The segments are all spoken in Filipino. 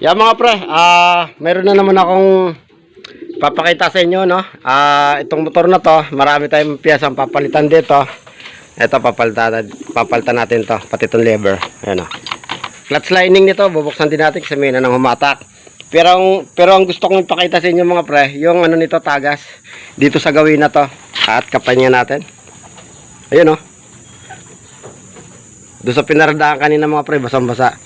Yan mga pre, ah, meron na naman akong papakita sa inyo, no? Ah, itong motor na to, marami tayong piyesa ang papalitan dito. Ito, papalitan, papalitan natin to, pati itong lever. Ayan, oh. Clutch lining nito, bubuksan din natin kasi may na nang humatak. Pero ang, pero ang gusto kong ipakita sa inyo mga pre, yung ano nito tagas, dito sa gawin na to. At kapanya natin. Ayun, oh. Doon sa pinaradaan kanina mga pre, basang-basa.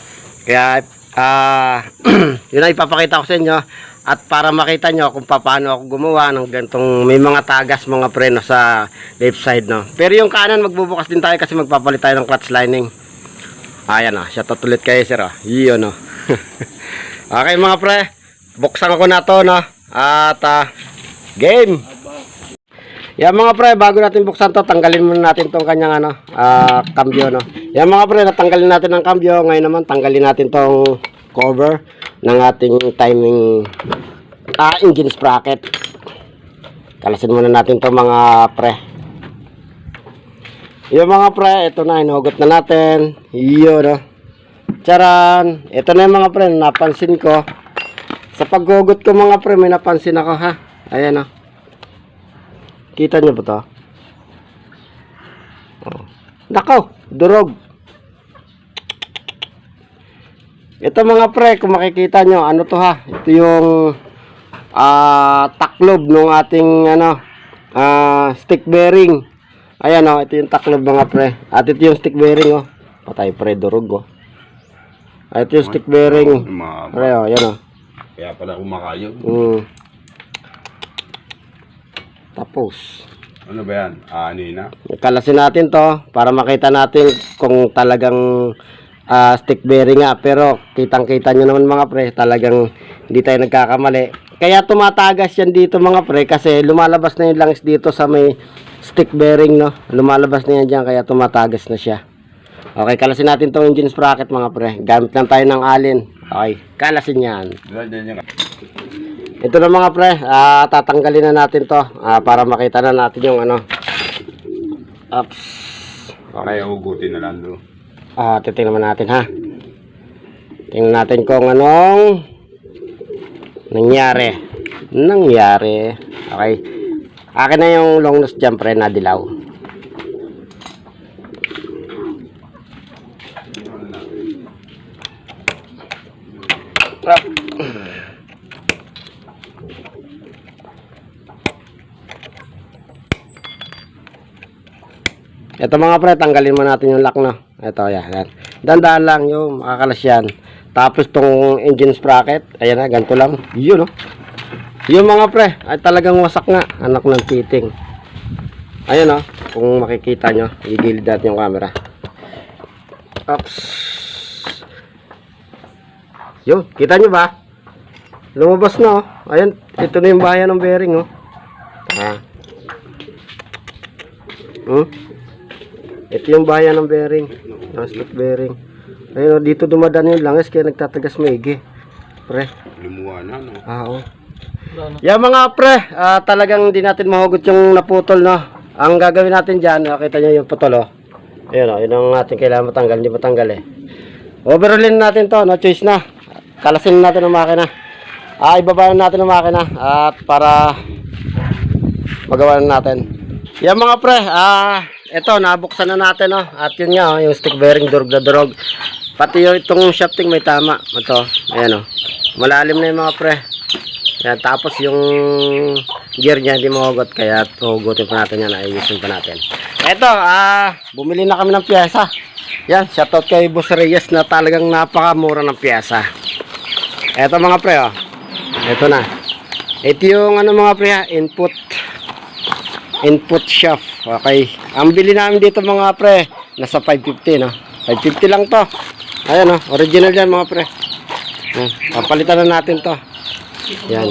Kaya, ah, yun ang ipapakita ko sa inyo. At para makita nyo kung paano ako gumawa ng gantong may mga tagas mga preno sa left side, no. Pero yung kanan, magbubukas din tayo kasi magpapalit tayo ng clutch lining. Ayan, ah, siya ulit kayo, sir, oh. Yun, no. okay, mga pre. Buksan ko na to, no. At, ah, game! Yan mga pre, bago natin buksan to, tanggalin muna natin tong kanyang ano, ah, cambio no. Yan mga pre, natanggalin natin ang cambio. Ngayon naman tanggalin natin tong cover ng ating timing ah, engine sprocket. Kalasin muna natin to mga pre. Yung mga pre, ito na, inugot na natin. Iyo no. Charan! Ito na yung mga pre, napansin ko. Sa paggugot ko mga pre, may napansin ako ha. Ayan no. Kita niyo ba to? Oh. Nakaw, durog. Ito mga pre, kung makikita nyo, ano to ha? Ito yung ah taklob ng ating ano, ah stick bearing. Ayan oh, ito yung taklob mga pre. At ito yung stick bearing oh. Patay pre, durog oh. At ito yung stick bearing. Pre oh, yan oh. kaya pala kumakayo. Mm. Tapos, Ano ba yan? Ani na? Kalasin natin to para makita natin kung talagang ah, stick bearing nga. Pero kitang kita nyo naman mga pre, talagang hindi tayo nagkakamali. Kaya tumatagas yan dito mga pre kasi lumalabas na yung langis dito sa may stick bearing no. Lumalabas na yan dyan kaya tumatagas na siya. Okay, kalasin natin tong engine sprocket mga pre. Gamit lang tayo ng alin. Okay, kalasin yan. Diba dyan yung Ito na mga pre, ah, tatanggalin na natin to ah, para makita na natin yung ano. Ups. kaya hugutin na lang doon. Ah, titingnan naman natin ha. Tingnan natin kung anong nangyari. Nangyari. Okay. Akin na yung long nose jump pre na dilaw. Up. Ito mga pre, tanggalin mo natin yung lock no. Ito, yan. yan. Dandaan lang yung makakalas yan. Tapos tong engine sprocket, ayan na, ganito lang. Yun no. Yung mga pre, ay talagang wasak nga. Anak ng piting. Ayan no, kung makikita nyo, igilid natin yung camera. Ops. Yun, kita nyo ba? Lumabas na oh. Ayan, ito na yung bayan ng bearing oh. Ah. Hmm? Ito yung bayan ng bearing. Ng split bearing. Ayun, oh, dito dumadaan yung langis kaya nagtatagas maigi. Pre. Lumuha na, no? Ah, oo. Yan mga pre, ah, talagang di natin mahugot yung naputol, no? Ang gagawin natin dyan, nakita nyo yung putol, oh. Ayun, oh, yun ang ating kailangan matanggal, hindi matanggal, eh. Overhaulin natin to, no choice na. Kalasin natin ang makina. Ah, ibaba na natin ang makina at para magawa na natin. Yan mga pre, ah, ito, nabuksan na natin, no? At yun nga, oh, yung stick bearing, durog na durog. Pati yung itong shafting may tama. Ito, ayan, oh. Malalim na yung mga pre. Yan, tapos yung gear niya hindi mahugot kaya hugutin pa natin yan, ayusin pa natin. Ito, ah, bumili na kami ng pyesa. Yan, shoutout kay Boss Reyes na talagang napakamura ng pyesa. Ito mga pre, oh. Ito na. Ito yung ano mga pre, ah, input input shaft. Okay. Ang bili namin dito mga pre, nasa 550 no. 550 lang to. Ayan oh, original yan mga pre. Hmm, papalitan na natin to. Yan.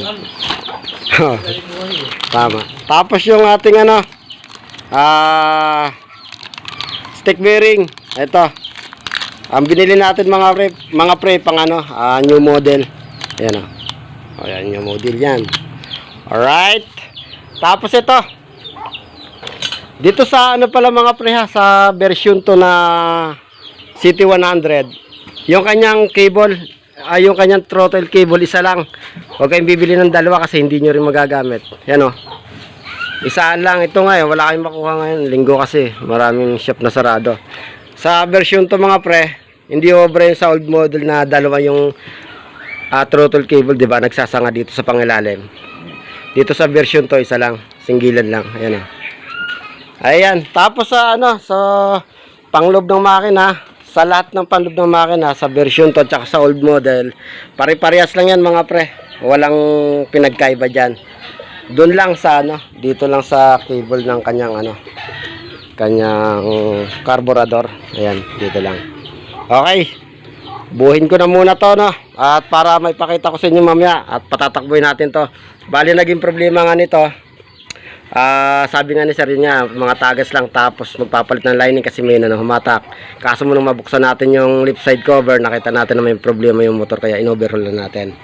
Tama. Tapos yung ating ano, ah, stick bearing. Ito. Ang binili natin mga pre, mga pre pang ano, ah, new model. Ayan oh. Ayan, new model yan. Alright. Tapos ito. Dito sa ano pala mga pre ha, sa version to na City 100, yung kanyang cable, ay yung kanyang throttle cable isa lang. Huwag kayong bibili ng dalawa kasi hindi nyo rin magagamit. Yan o. Isaan lang. Ito nga eh, wala kayong makuha ngayon. Linggo kasi, maraming shop na sarado. Sa version to mga pre, hindi over yung sa old model na dalawa yung ah, throttle cable, di ba? Nagsasanga dito sa pangilalim. Dito sa version to, isa lang. Singgilan lang. Ayan o. Ayan. Tapos sa ano, sa panglob ng makina, sa lahat ng panlob ng makina, sa version to, tsaka sa old model, pare-parehas lang yan mga pre. Walang pinagkaiba dyan. Doon lang sa ano, dito lang sa cable ng kanyang ano, kanyang carburetor. Ayan, dito lang. Okay. Buhin ko na muna to, no? At para may pakita ko sa inyo mamaya at patatakbuhin natin to. Bali, naging problema nga nito. Ah, sabi nga ni sir yun mga tagas lang tapos magpapalit ng lining kasi may na humatak. Kaso mo nung mabuksan natin yung lip side cover, nakita natin na may problema yung motor kaya in-overhaul na natin.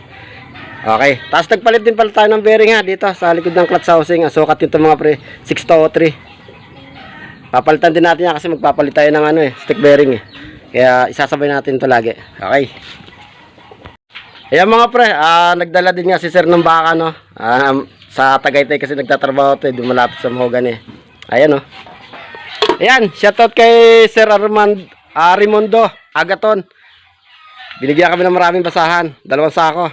Okay, tapos nagpalit din pala tayo ng bearing ha dito sa likod ng clutch housing. Ang sukat nito mga pre, 6203. Papalitan din natin yan kasi magpapalit tayo ng ano eh, stick bearing eh. Kaya isasabay natin to lagi. Okay. Ayan mga pre, ah, nagdala din nga si sir ng baka no. Ah, sa Tagaytay kasi nagtatrabaho to, eh, di malapit sa Mahogan eh. Ayan oh. Ayan, shoutout kay Sir Armand Rimondo Agaton. Binigyan kami ng maraming basahan, dalawang sako.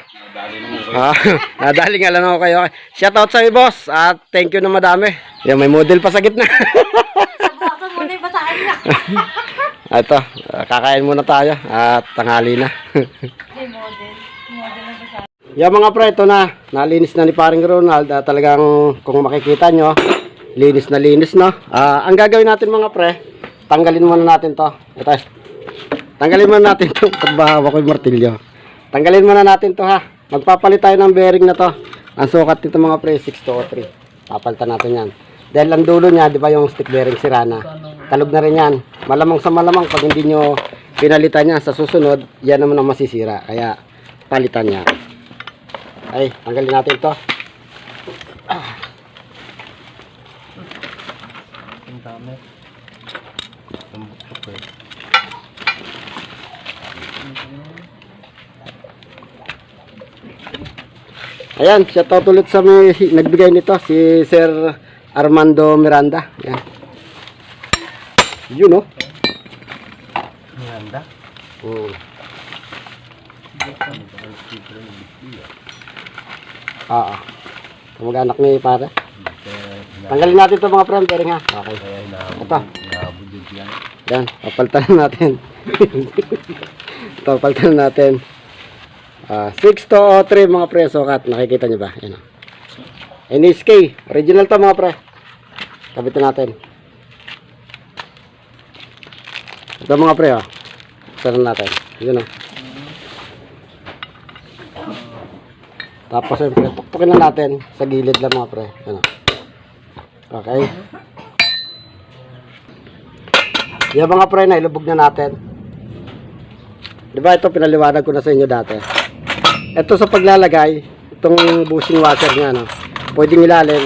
Ah, nadali nga lang ako kayo. Shoutout sa iyo, boss. At thank you na madami. Yan, may model pa sa gitna. Bukasan mo na yung basahin niya. Ito, kakain muna tayo at tanghali na. May. Model Yan mga pre, ito na. Nalinis na ni paring Ronald. Ah, talagang kung makikita nyo, linis na linis no. Ah, ang gagawin natin mga pre, tanggalin muna natin to. Ito. Tanggalin muna natin to. Pagbahawa ko yung martilyo. Tanggalin muna natin to ha. Magpapalit tayo ng bearing na to. Ang sukat nito mga pre, 6203. Papalitan natin yan. Dahil ang dulo niya, di ba yung stick bearing sira na. Talog na rin yan. Malamang sa malamang pag hindi nyo pinalitan yan sa susunod, yan naman ang masisira. Kaya palitan niya. Ay, tanggalin natin to. Ah. Ayan, shout out ulit sa may nagbigay nito, si Sir Armando Miranda. Ayan. Yun, oh. Miranda? Oo. Ah, ah. Kamag-anak ni pare. Tanggalin natin ito mga friend, bearing ha. Okay. Ito. yan. Na natin. Ito, papalitan na natin. Ah, 6 to 3 mga pre, sukat. Nakikita nyo ba? Yan. oh. NSK. Original to mga pre. Kabitan natin. Ito mga pre, oh. Sara natin. Yun, oh. Tapos, siyempre, tuktukin na natin sa gilid lang mga pre. Yan, oh. Okay. Yung mga pre na ilubog na natin. 'Di ito pinaliwanag ko na sa inyo dati. Ito sa paglalagay, itong bushing washer niya no. Pwedeng ilalim,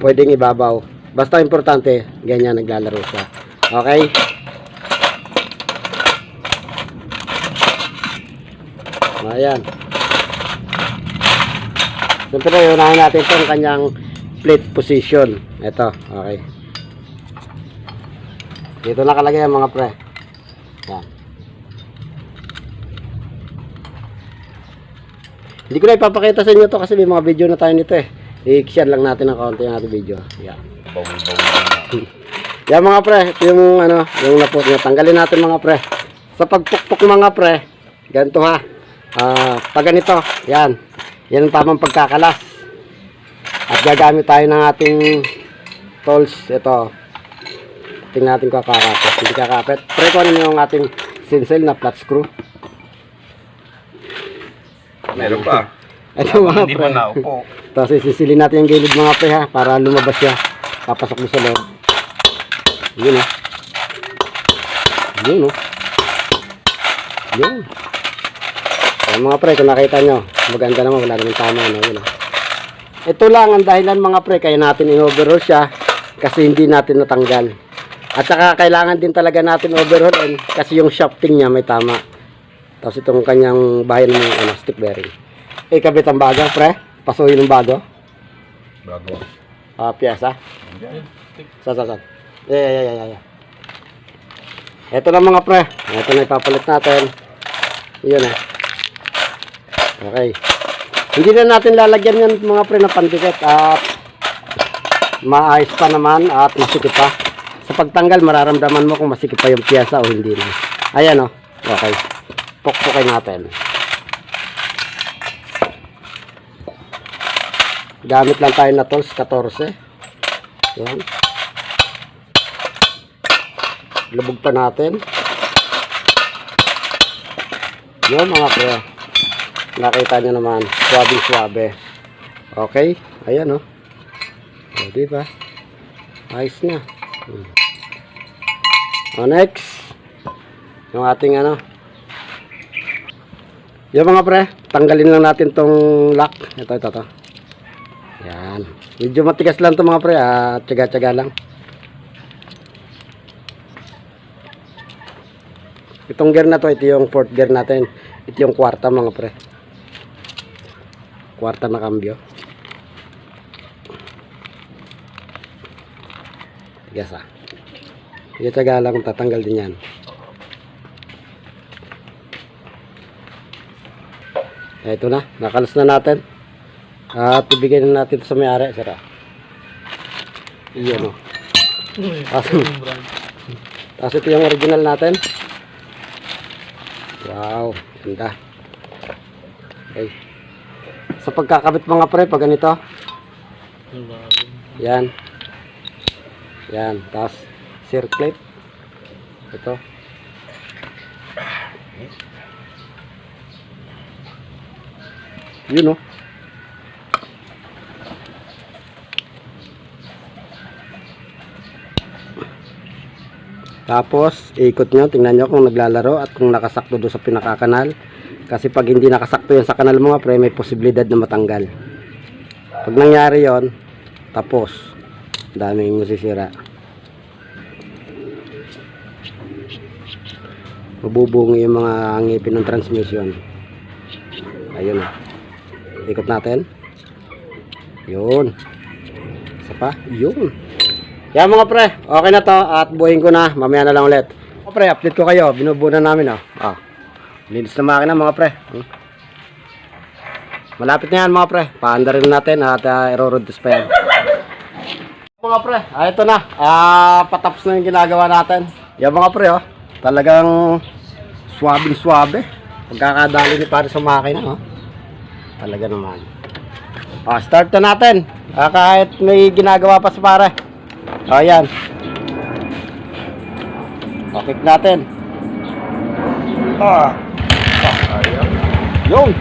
pwedeng ibabaw. Basta importante, ganyan naglalaro siya. Okay? Ayan. Siyempre, unahin natin itong kanyang plate position. Ito, okay. Dito nakalagay ang mga pre. Yan. Hindi ko na ipapakita sa inyo to kasi may mga video na tayo nito eh. I-share lang natin ng kaunti yung ating video. Yan. Yan mga pre, ito yung ano, yung napot niya. Tanggalin natin mga pre. Sa pagpukpok mga pre, ganito ha. Ah, pag ganito, yan. Yan ang tamang pagkakalas. At gagamit tayo ng ating tools. Ito. Tingnan natin kung kakapit. Hindi kakapit. Pre ko ano yung ating sinsel na flat screw. Meron pa. Ito mga Hindi pre. Tapos isisilin natin yung gilid mga pre ha para lumabas siya. Papasok mo sa loob. Yun o. Yun o. Yun. Ayan mga pre, kung nakita nyo, maganda naman, wala naman tama. No? Yun. Ito lang ang dahilan mga pre, kaya natin in-overhaul siya kasi hindi natin natanggal. At saka kailangan din talaga natin overhaulin kasi yung shafting niya may tama. Tapos itong kanyang bahay ng ano, stick bearing. Eh, kabit ang bago, pre. Pasuhin ng bago. Bago. Ah, piyasa. Sa, sa, sa. Yeah, yeah, yeah, yeah. Ito na mga pre. Ito na ipapalit natin. Yun eh. Okay. Hindi na natin lalagyan yan mga pre na pandikit at maayos pa naman at masikip pa. Sa pagtanggal, mararamdaman mo kung masikip pa yung piyasa o hindi na. Ayan o. Okay. Pukpukin natin. Gamit lang tayo na tools, 14. Yan. Lubog pa natin. Yun mga pre. Nakita nyo naman. Swabe swabe. Okay. Ayan o. Oh. O, diba? Ayos na. Hmm. O, next. Yung ating ano. Yung mga pre. Tanggalin lang natin tong lock. Ito, ito, ito. Yan. Medyo matigas lang to mga pre. Ah, tsaga-tsaga lang. Itong gear na to, ito yung fourth gear natin. Ito yung kwarta mga pre. Kwarta na kambyo. Tigas ah. Sige tsaga lang tatanggal din yan. Ito na, nakalas na natin. At ibigay na natin sa may-ari. Sira. Iyan o. Tapos ito yung original natin. Wow, ganda. Okay. Sa pagkakabit mga pre, pag ganito. Yan. Yan, tapos circlip. Ito. Yun oh. Tapos, ikot nyo, tingnan nyo kung naglalaro at kung nakasakto doon sa pinakakanal. Kasi pag hindi nakasakto yun sa kanal mga pre, may posibilidad na matanggal. Pag nangyari yon tapos, daming masisira. Mabubungi yung mga ngipin ng transmission. Ayun o. Ikot natin. Yun. Isa pa. Yun. Yan mga pre, okay na to at buhayin ko na, mamaya na lang ulit. Mga pre, update ko kayo, binubuo na namin oh. Ah. Linis na makina mga pre. Hmm. Malapit na yan mga pre, paanda rin natin at uh, irorodus pa yan. Mga pre, ah, ito na, ah, patapos na yung ginagawa natin. Yan mga pre oh, talagang swabing swabe. Pagkakadali ni pare sa makina oh. Talaga naman. Ah, start na natin. Ah, kahit may ginagawa pa sa pare. O, yan. Pakik natin. Ah. Yung.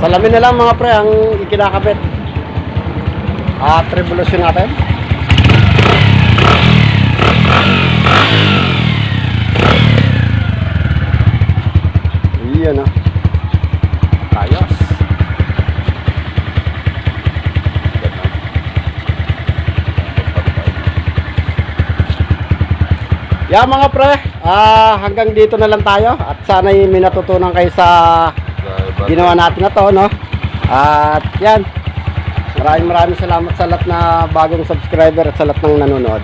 Salamin na lang mga pre ang ikinakabit. At revolusyon natin. Iyan ah. Ayos. Yeah mga pre, ah, hanggang dito na lang tayo at sana may natutunan kayo sa ginawa natin na to, no? At yan, maraming maraming salamat sa lahat na bagong subscriber at sa lahat ng nanonood.